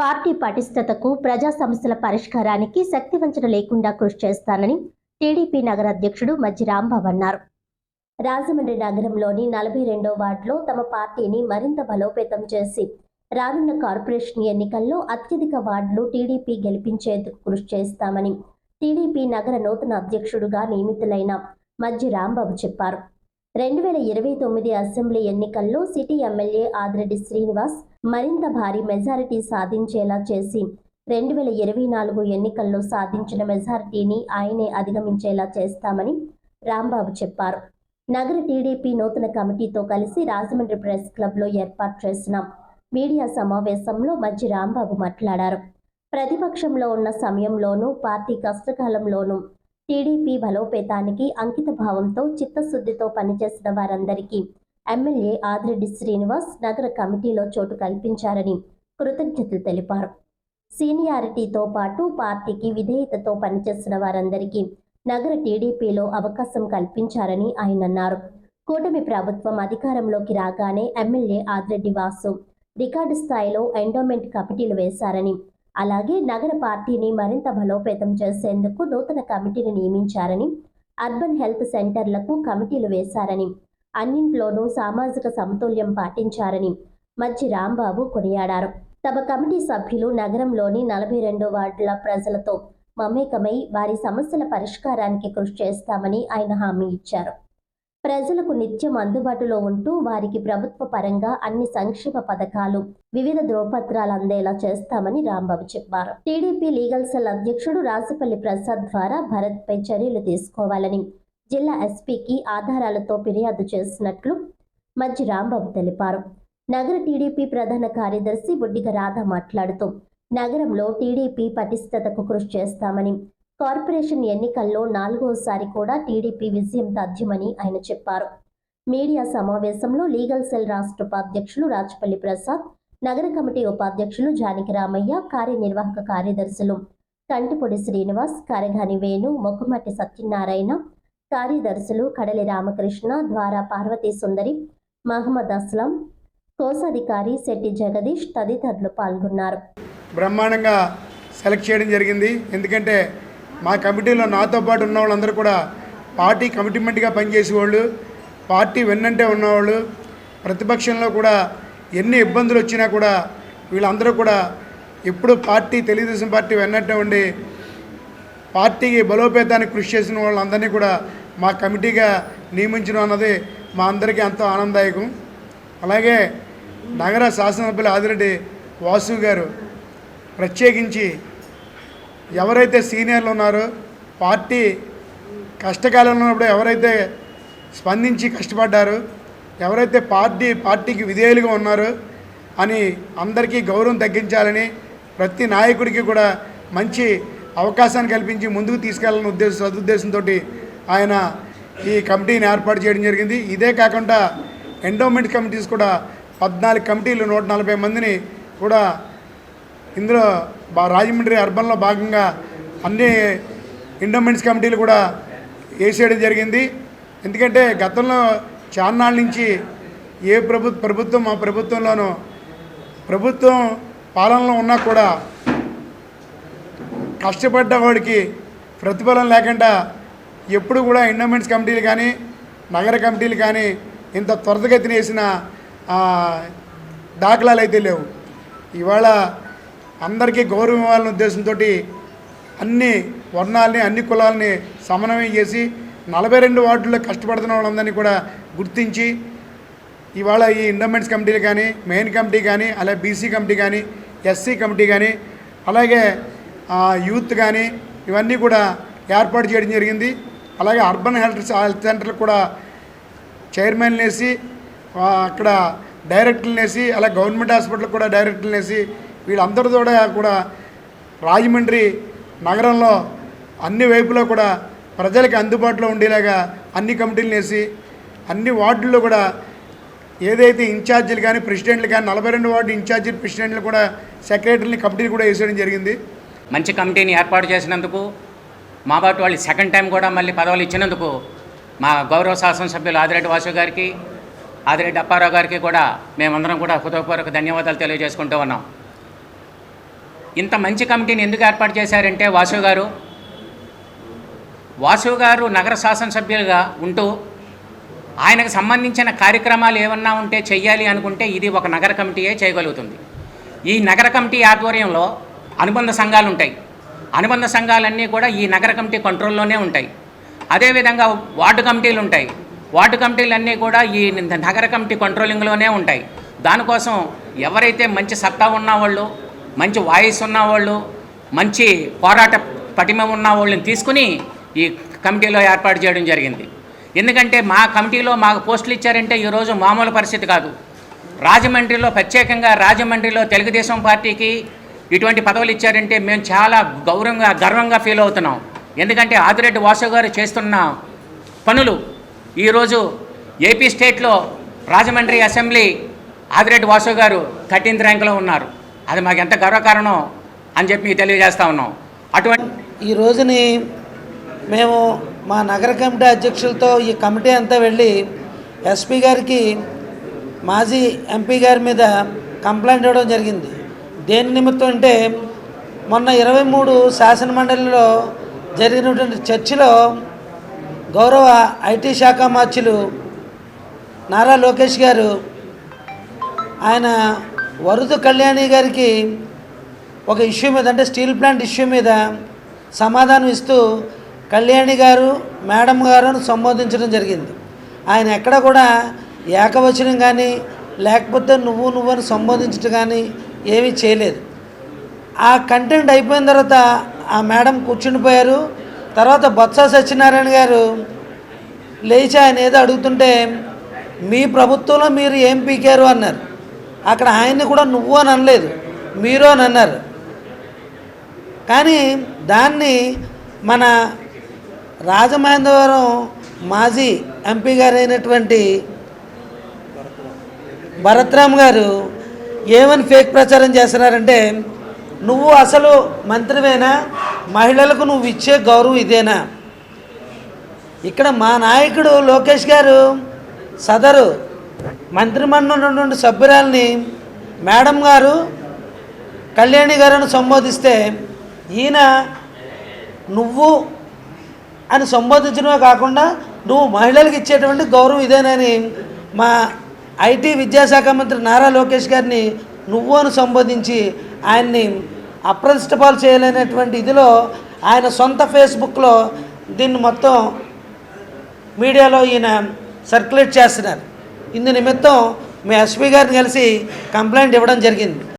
Party పటిష్టతకు ప్రజా సమస్యల పరిష్కారానికి శక్తివంచన లేకుండా కృషి చేస్తానని టీడీపీ నగర అధ్యక్షుడు మజ్జి రాంబాబు అన్నారు. రాజమండ్రి నగరంలోని నలభై రెండో వార్డులో తమ పార్టీని మరింత బలోపేతం చేసి రానున్న కార్పొరేషన్ ఎన్నికల్లో అత్యధిక వార్డులు టీడీపీ గెలిపించేందుకు కృషి చేస్తామని టీడీపీ నగర నూతన అధ్యక్షుడుగా నియమితులైన మజ్జి రాంబాబు చెప్పారు. రెండు వేల ఇరవై తొమ్మిది అసెంబ్లీ ఎన్నికల్లో సిటీ ఎమ్మెల్యే ఆదిరెడ్డి శ్రీనివాస్ మరింత భారీ మెజారిటీ సాధించేలా చేసి రెండు వేల ఇరవై నాలుగు ఎన్నికల్లో సాధించిన మెజారిటీని ఆయనే అధిగమించేలా చేస్తామని రాంబాబు చెప్పారు. నగర టీడీపీ నూతన కమిటీతో కలిసి రాజమండ్రి ప్రెస్ క్లబ్లో ఏర్పాటు చేసిన మీడియా సమావేశంలో మంచి రాంబాబు మాట్లాడారు. ప్రతిపక్షంలో ఉన్న సమయంలోనూ పార్టీ కష్టకాలంలోనూ టీడీపీ బలోపేతానికి అంకిత భావంతో చిత్తశుద్ధితో పనిచేసిన వారందరికీ ఎమ్మెల్యే ఆదిరెడ్డి శ్రీనివాస్ నగర కమిటీలో చోటు కల్పించారని కృతజ్ఞతలు తెలిపారు. సీనియారిటీతో పాటు పార్టీకి విధేయతతో పనిచేసిన వారందరికీ నగర టీడీపీలో అవకాశం కల్పించారని ఆయన అన్నారు. కూటమి ప్రభుత్వం అధికారంలోకి రాగానే ఎమ్మెల్యే ఆదిరెడ్డి వాసు రికార్డు స్థాయిలో ఎండోమెంట్ కమిటీలు వేశారని అలాగే నగర పార్టీని మరింత బలోపేతం చేసేందుకు నూతన కమిటీని నియమించారని అర్బన్ హెల్త్ సెంటర్లకు కమిటీలు వేశారని అన్నింట్లోనూ సామాజిక సమతుల్యం పాటించారని మజ్జి రాంబాబు కొనియాడారు. తమ కమిటీ సభ్యులు నగరంలోని నలభై రెండు వార్డుల ప్రజలతో మమేకమై వారి సమస్యల పరిష్కారానికి కృషి చేస్తామని ఆయన హామీ ఇచ్చారు. ప్రజలకు నిత్యం అందుబాటులో ఉంటూ వారికి ప్రభుత్వ పరంగా అన్ని సంక్షేమ పథకాలు వివిధ ధ్రువపత్రాలు అందేలా చేస్తామని రాంబాబు చెప్పారు. టీడీపీ లీగల్ సెల్ అధ్యక్షుడు రాసిపల్లి ప్రసాద్ ద్వారా భరత్పై చర్యలు తీసుకోవాలని జిల్లా ఎస్పీకి ఆధారాలతో ఫిర్యాదు చేసినట్లు మధ్య రాంబాబు తెలిపారు. నగర టీడీపీ ప్రధాన కార్యదర్శి బుడ్డిగ రాధ మాట్లాడుతూ నగరంలో టీడీపీ పటిష్టతకు కృషి చేస్తామని కార్పొరేషన్ ఎన్నికల్లో నాలుగోసారి కూడా టీడీపీ విజయం తథ్యమని ఆయన చెప్పారు. మీడియా సమావేశంలో లీగల్ సెల్ రాష్ట్ర ఉపాధ్యక్షులు రాజపల్లి ప్రసాద్ నగర కమిటీ ఉపాధ్యక్షులు జానకి రామయ్య కార్యనిర్వాహక కార్యదర్శులు కంటిపొడి శ్రీనివాస్ కరగాని వేణు మొక్కుమట్టి సత్యనారాయణ కార్యదర్శులు కడలి రామకృష్ణ ద్వారా పార్వతీ సుందరి మహమ్మద్ అస్లాం కోశాధికారి శెట్టి జగదీష్ తదితరులు పాల్గొన్నారు. బ్రహ్మాండంగా సెలెక్ట్ చేయడం జరిగింది. ఎందుకంటే మా కమిటీలో నాతో పాటు ఉన్న వాళ్ళందరూ కూడా పార్టీ కమిటిమెంట్గా పనిచేసేవాళ్ళు పార్టీ వెన్నంటే ఉన్నవాళ్ళు. ప్రతిపక్షంలో కూడా ఎన్ని ఇబ్బందులు వచ్చినా కూడా వీళ్ళందరూ కూడా ఎప్పుడు పార్టీ తెలుగుదేశం పార్టీ వెన్నట్టే ఉండి పార్టీకి బలోపేతానికి కృషి చేసిన వాళ్ళందరినీ కూడా మా కమిటీగా నియమించడం అన్నది మా అందరికీ ఎంతో ఆనందదాయకం. అలాగే నగర శాసనసభ్యులు ఆదిరెడ్డి వాసు గారు ప్రత్యేకించి ఎవరైతే సీనియర్లు ఉన్నారో పార్టీ కష్టకాలంలో ఉన్నప్పుడు ఎవరైతే స్పందించి కష్టపడ్డారో ఎవరైతే పార్టీ పార్టీకి విధేయులుగా ఉన్నారో అని అందరికీ గౌరవం తగ్గించాలని ప్రతి నాయకుడికి కూడా మంచి అవకాశాన్ని కల్పించి ముందుకు తీసుకెళ్ళాలని ఉద్దేశ సదుద్దేశంతో ఆయన ఈ కమిటీని ఏర్పాటు చేయడం జరిగింది. ఇదే కాకుండా ఎండోమెంట్ కమిటీస్ కూడా పద్నాలుగు కమిటీలు నూట నలభై మందిని కూడా ఇందులో బా రాజమండ్రి అర్బన్లో భాగంగా అన్ని ఇండోమెంట్స్ కమిటీలు కూడా వేసేయడం జరిగింది. ఎందుకంటే గతంలో చాన్నాళ్ళ నుంచి ఏ ప్రభు ప్రభుత్వం మా ప్రభుత్వంలోనూ ప్రభుత్వం పాలనలో ఉన్నా కూడా కష్టపడ్డ వాడికి ప్రతిఫలం లేకుండా ఎప్పుడు కూడా ఎండోమెంట్స్ కమిటీలు కానీ నగర కమిటీలు కానీ ఇంత త్వరతగతిన వేసిన దాఖలాలు అయితే లేవు. ఇవాళ అందరికీ గౌరవం ఇవ్వాలనే ఉద్దేశంతో అన్ని వర్ణాలని అన్ని కులాలని సమన్వయం చేసి నలభై రెండు వార్డుల్లో కష్టపడుతున్న వాళ్ళందరినీ కూడా గుర్తించి ఇవాళ ఈ ఇండోమెంట్స్ కమిటీలు కానీ మెయిన్ కమిటీ కానీ అలాగే బీసీ కమిటీ కానీ ఎస్సీ కమిటీ కానీ అలాగే యూత్ కానీ ఇవన్నీ కూడా ఏర్పాటు చేయడం జరిగింది. అలాగే అర్బన్ హెల్త్ హెల్త్ సెంటర్లు కూడా చైర్మన్లు వేసి అక్కడ డైరెక్టర్లు వేసి అలాగే గవర్నమెంట్ హాస్పిటల్ కూడా డైరెక్టర్లు వేసి వీళ్ళందరితో కూడా కూడా రాజమండ్రి నగరంలో అన్ని వైపులో కూడా ప్రజలకు అందుబాటులో ఉండేలాగా అన్ని కమిటీలు వేసి అన్ని వార్డుల్లో కూడా ఏదైతే ఇన్ఛార్జీలు కానీ ప్రెసిడెంట్లు కానీ నలభై రెండు వార్డు ఇన్ఛార్జీలు ప్రెసిడెంట్లు కూడా సెక్రటరీని కమిటీలు కూడా వేసేయడం జరిగింది. మంచి కమిటీని ఏర్పాటు చేసినందుకు మా పాటు వాళ్ళు సెకండ్ టైం కూడా మళ్ళీ పదవులు ఇచ్చినందుకు మా గౌరవ శాసనసభ్యులు ఆదిరెడ్డి వాసు గారికి ఆదిరెడ్డి అప్పారావు గారికి కూడా మేమందరం కూడా హృదయపూర్వక ధన్యవాదాలు తెలియజేసుకుంటూ ఉన్నాం. ఇంత మంచి కమిటీని ఎందుకు ఏర్పాటు చేశారంటే వాసు గారు? వాసు గారు నగర శాసనసభ్యులుగా ఉంటూ ఆయనకు సంబంధించిన కార్యక్రమాలు ఏమన్నా ఉంటే చెయ్యాలి అనుకుంటే ఇది ఒక నగర కమిటీయే చేయగలుగుతుంది. ఈ నగర కమిటీ ఆధ్వర్యంలో అనుబంధ సంఘాలు ఉంటాయి. అనుబంధ సంఘాలన్నీ కూడా ఈ నగర కమిటీ కంట్రోల్లోనే ఉంటాయి. అదేవిధంగా వార్డు కమిటీలు ఉంటాయి. వార్డు కమిటీలన్నీ కూడా ఈ నగర కమిటీ కంట్రోలింగ్లోనే ఉంటాయి. దానికోసం ఎవరైతే మంచి సత్తా ఉన్నవాళ్ళు మంచి వాయిస్ ఉన్నవాళ్ళు మంచి పోరాట పటిమ ఉన్న వాళ్ళని తీసుకుని ఈ కమిటీలో ఏర్పాటు చేయడం జరిగింది. ఎందుకంటే మా కమిటీలో మాకు పోస్టులు ఇచ్చారంటే ఈరోజు మామూలు పరిస్థితి కాదు. రాజమండ్రిలో ప్రత్యేకంగా రాజమండ్రిలో తెలుగుదేశం పార్టీకి ఇటువంటి పదవులు ఇచ్చారంటే మేము చాలా గౌరవంగా గర్వంగా ఫీల్ అవుతున్నాం. ఎందుకంటే ఆదిరెడ్డి వాసు గారు చేస్తున్న పనులు ఈరోజు ఏపీ స్టేట్లో రాజమండ్రి అసెంబ్లీ ఆదిరెడ్డి వాసు గారు థర్టీన్త్ ర్యాంక్లో ఉన్నారు. అది మాకు ఎంత గర్వకారణం అని చెప్పి మీకు తెలియజేస్తా ఉన్నాం. అటువంటి ఈ రోజుని మేము మా నగర కమిటీ అధ్యక్షులతో ఈ కమిటీ అంతా వెళ్ళి ఎస్పీ గారికి మాజీ ఎంపీ గారి మీద కంప్లైంట్ ఇవ్వడం జరిగింది. దేని నిమిత్తం అంటే మొన్న ఇరవై మూడు శాసనమండలిలో జరిగినటువంటి చర్చలో గౌరవ ఐటీ శాఖ మార్చులు నారా లోకేష్ గారు ఆయన వరుదు కళ్యాణి గారికి ఒక ఇష్యూ మీద అంటే స్టీల్ ప్లాంట్ ఇష్యూ మీద సమాధానం ఇస్తూ కళ్యాణి గారు మేడం గారు సంబోధించడం జరిగింది. ఆయన ఎక్కడ కూడా ఏకవచనం కానీ లేకపోతే నువ్వు నువ్వు అని సంబోధించడం కానీ ఏమీ చేయలేదు. ఆ కంటెంట్ అయిపోయిన తర్వాత ఆ మేడం కూర్చుండిపోయారు. తర్వాత బొత్స సత్యనారాయణ గారు లేచి ఆయన ఏదో అడుగుతుంటే మీ ప్రభుత్వంలో మీరు ఏం పీకారు? అన్నారు. అక్కడ ఆయన్ని కూడా నువ్వు అని అనలేదు. మీరు అని అన్నారు. కానీ దాన్ని మన రాజమహేంద్రవరం మాజీ ఎంపీ గారైనటువంటి భరత్రామ్ గారు ఏమని ఫేక్ ప్రచారం చేస్తున్నారంటే నువ్వు అసలు మంత్రివేనా? మహిళలకు నువ్వు ఇచ్చే గౌరవం ఇదేనా? ఇక్కడ మా నాయకుడు లోకేష్ గారు సదరు మంత్రిమండలి సభ్యురాల్ని మేడం గారు కళ్యాణి గారిని సంబోధిస్తే ఈయన నువ్వు అని సంబోధించడమే కాకుండా నువ్వు మహిళలకు ఇచ్చేటువంటి గౌరవం ఇదేనని మా ఐటీ విద్యాశాఖ మంత్రి నారా లోకేష్ గారిని నువ్వు అని సంబోధించి ఆయన్ని అప్రతిష్టపాలు చేయలేనటువంటి ఇదిలో ఆయన సొంత ఫేస్బుక్లో దీన్ని మొత్తం మీడియాలో ఈయన సర్క్యులేట్ చేస్తున్నారు. ఇందు నిమిత్తం మీ ఎస్పీ గారిని కలిసి కంప్లైంట్ ఇవ్వడం జరిగింది.